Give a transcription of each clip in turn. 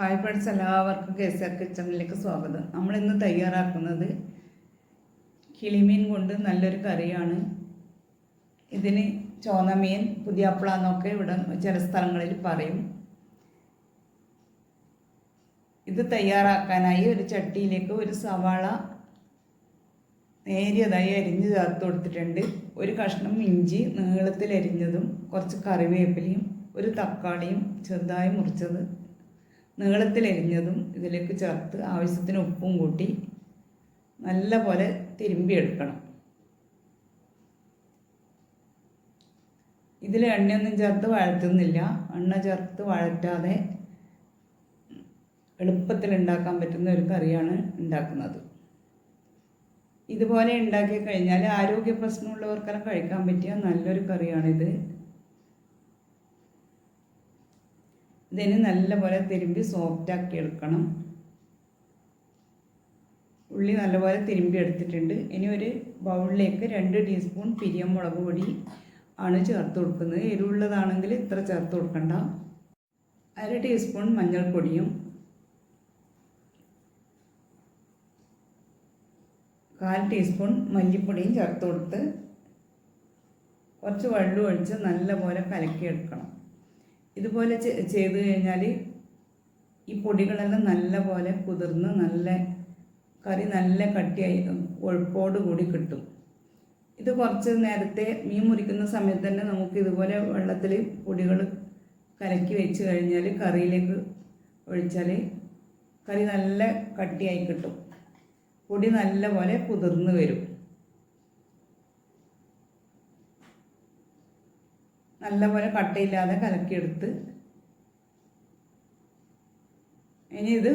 Hi friends എല്ലാവർക്കും K S R കിച്ചണിലേക്ക് സ്വാഗതം. നമ്മൾ ഇന്ന് തയ്യാറാക്കുന്നത് കിളിമീൻ കൊണ്ട് നല്ലൊരു കറിയാണ്. ഇതിന് ചോന്നമീൻ പുതിയപ്പള എന്നൊക്കെ ഇവിടെ ചില സ്ഥലങ്ങളിൽ പറയും. ഇത് തയ്യാറാക്കാനായി ഒരു ചട്ടിയിലേക്ക് ഒരു സവാള നേരിയതായി അരിഞ്ഞ് ചേർത്ത് കൊടുത്തിട്ടുണ്ട്. ഒരു കഷ്ണം ഇഞ്ചി നീളത്തിൽ അരിഞ്ഞതും കുറച്ച് കറിവേപ്പിലയും ഒരു തക്കാളിയും ചെറുതായി മുറിച്ചത് നീളത്തിൽ എരിഞ്ഞതും ഇതിലേക്ക് ചേർത്ത് ആവശ്യത്തിന് ഉപ്പും കൂട്ടി നല്ല പോലെ തിരുമ്പിയെടുക്കണം ഇതിൽ എണ്ണയൊന്നും ചേർത്ത് വഴറ്റുന്നില്ല. എണ്ണ ചേർത്ത് വഴറ്റാതെ എളുപ്പത്തിൽ ഉണ്ടാക്കാൻ പറ്റുന്ന ഒരു കറിയാണ് ഉണ്ടാക്കുന്നത്. ഇതുപോലെ ഉണ്ടാക്കി കഴിഞ്ഞാൽ ആരോഗ്യ പ്രശ്നമുള്ളവർക്കെല്ലാം കഴിക്കാൻ പറ്റിയ നല്ലൊരു കറിയാണിത്. ഇതിന് നല്ലപോലെ തിരുമ്പി സോഫ്റ്റാക്കി എടുക്കണം. ഉള്ളി നല്ലപോലെ തിരുമ്പി എടുത്തിട്ടുണ്ട്. ഇനി ഒരു ബൗളിലേക്ക് രണ്ട് ടീസ്പൂൺ പിരിയമുളക് പൊടി ആണ് ചേർത്ത് കൊടുക്കുന്നത്. എരിവുള്ളതാണെങ്കിൽ ഇത്ര ചേർത്ത് കൊടുക്കണ്ട. അര ടീസ്പൂൺ മഞ്ഞൾപ്പൊടിയും കാൽ ടീസ്പൂൺ മല്ലിപ്പൊടിയും ചേർത്ത് കൊടുത്ത് കുറച്ച് വെള്ളം ഒഴിച്ച് നല്ലപോലെ കലക്കിയെടുക്കണം. ഇതുപോലെ ചെയ്ത് കഴിഞ്ഞാൽ ഈ പൊടികളെല്ലാം നല്ല പോലെ കുതിർന്ന് നല്ല കറി നല്ല കട്ടിയായി ഒഴുപ്പോട് കൂടി കിട്ടും. ഇത് കുറച്ച് നേരത്തെ മീൻ മുറിക്കുന്ന സമയത്ത് തന്നെ നമുക്ക് ഇതുപോലെ വെള്ളത്തിൽ പൊടികൾ കലക്കി വെച്ച് കഴിഞ്ഞാൽ കറിയിലേക്ക് ഒഴിച്ചാൽ കറി നല്ല കട്ടിയായി കിട്ടും. പൊടി നല്ല പോലെ കുതിർന്ന് വരും. നല്ലപോലെ കട്ടയില്ലാതെ കലക്കിയെടുത്ത് ഇനി ഇത്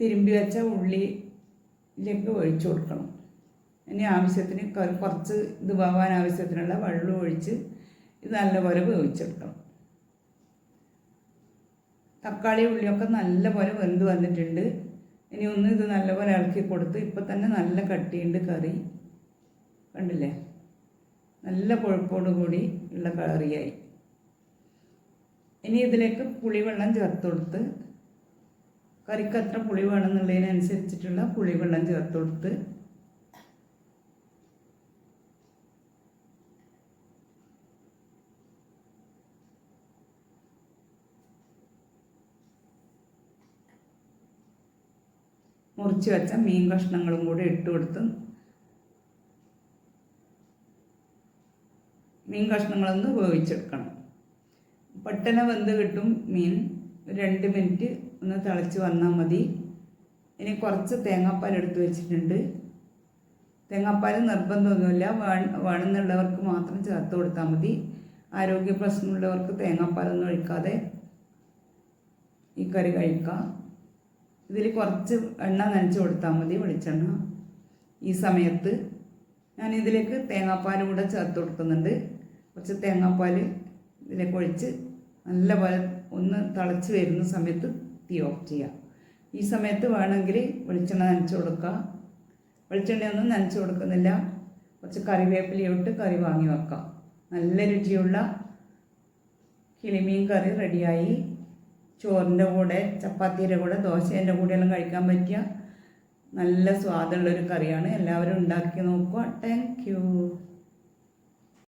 തിരുമ്പി വെച്ച ഉള്ളിയിലേക്ക് ഒഴിച്ചു കൊടുക്കണം. ഇനി ആവശ്യത്തിന് കുറച്ച് ഇത് പോകാൻ ആവശ്യത്തിനുള്ള വെള്ളം ഒഴിച്ച് ഇത് നല്ലപോലെ വേവിച്ചെടുക്കണം. തക്കാളി ഉള്ളിയൊക്കെ നല്ലപോലെ വെന്ത് വന്നിട്ടുണ്ട്. ഇനി ഒന്ന് ഇത് നല്ലപോലെ ഇളക്കി കൊടുത്ത് ഇപ്പം തന്നെ നല്ല കട്ടിയുണ്ട് കറി. കണ്ടില്ലേ? നല്ല കൊഴുപ്പോട് കൂടി ഉള്ള കറിയായി. ഇനി ഇതിലേക്ക് പുളിവെള്ളം ചേർത്ത് കൊടുത്ത് കറിക്ക് എത്ര പുളി വേണമെന്നുള്ളതിനനുസരിച്ചിട്ടുള്ള പുളിവെള്ളം ചേർത്ത് കൊടുത്ത് മുറിച്ച് വെച്ച മീൻ കഷ്ണങ്ങളും കൂടി ഇട്ട് കൊടുത്ത് മീൻ കഷ്ണങ്ങളൊന്ന് വേവിച്ചെടുക്കണം. പെട്ടെന്ന് വെന്ത് കിട്ടും മീൻ. രണ്ട് മിനിറ്റ് ഒന്ന് തിളച്ച് വന്നാൽ മതി. ഇനി കുറച്ച് തേങ്ങാപ്പാൽ എടുത്ത് വെച്ചിട്ടുണ്ട്. തേങ്ങാപ്പാൽ നിർബന്ധമൊന്നുമില്ല. വേണമെന്നുള്ളവർക്ക് മാത്രം ചേർത്ത് കൊടുത്താൽ മതി. ആരോഗ്യ പ്രശ്നമുള്ളവർക്ക് തേങ്ങാപ്പാലൊന്നും ഒഴിക്കാതെ ഈ കറി കഴിക്കാം. ഇതിൽ കുറച്ച് എണ്ണ നനച്ച് കൊടുത്താൽ മതി വെളിച്ചെണ്ണ. ഈ സമയത്ത് ഞാൻ ഇതിലേക്ക് തേങ്ങാപ്പാൽ കൂടെ ചേർത്ത് കൊടുക്കുന്നുണ്ട്. കുറച്ച് തേങ്ങാപ്പാൽ ഇതിലേക്ക് ഒഴിച്ച് നല്ലപോലെ ഒന്ന് തിളച്ച് വരുന്ന സമയത്ത് തീ ഓഫ് ചെയ്യാം ഈ സമയത്ത് വേണമെങ്കിൽ വെളിച്ചെണ്ണ നനച്ച് കൊടുക്കുക. വെളിച്ചെണ്ണയൊന്നും നനച്ച് കൊടുക്കുന്നില്ല. കുറച്ച് കറിവേപ്പിലയിട്ട് കറി വാങ്ങി വെക്കാം നല്ല രുചിയുള്ള കിളിമീൻ കറി റെഡിയായി. ചോറിന്റെ കൂടെ ചപ്പാത്തിയുടെ കൂടെ ദോശേന്റെ കൂടെയെല്ലാം കഴിക്കാൻ പറ്റിയ നല്ല സ്വാദുള്ളൊരു കറിയാണ്. എല്ലാവരും ഉണ്ടാക്കി നോക്കുക. താങ്ക്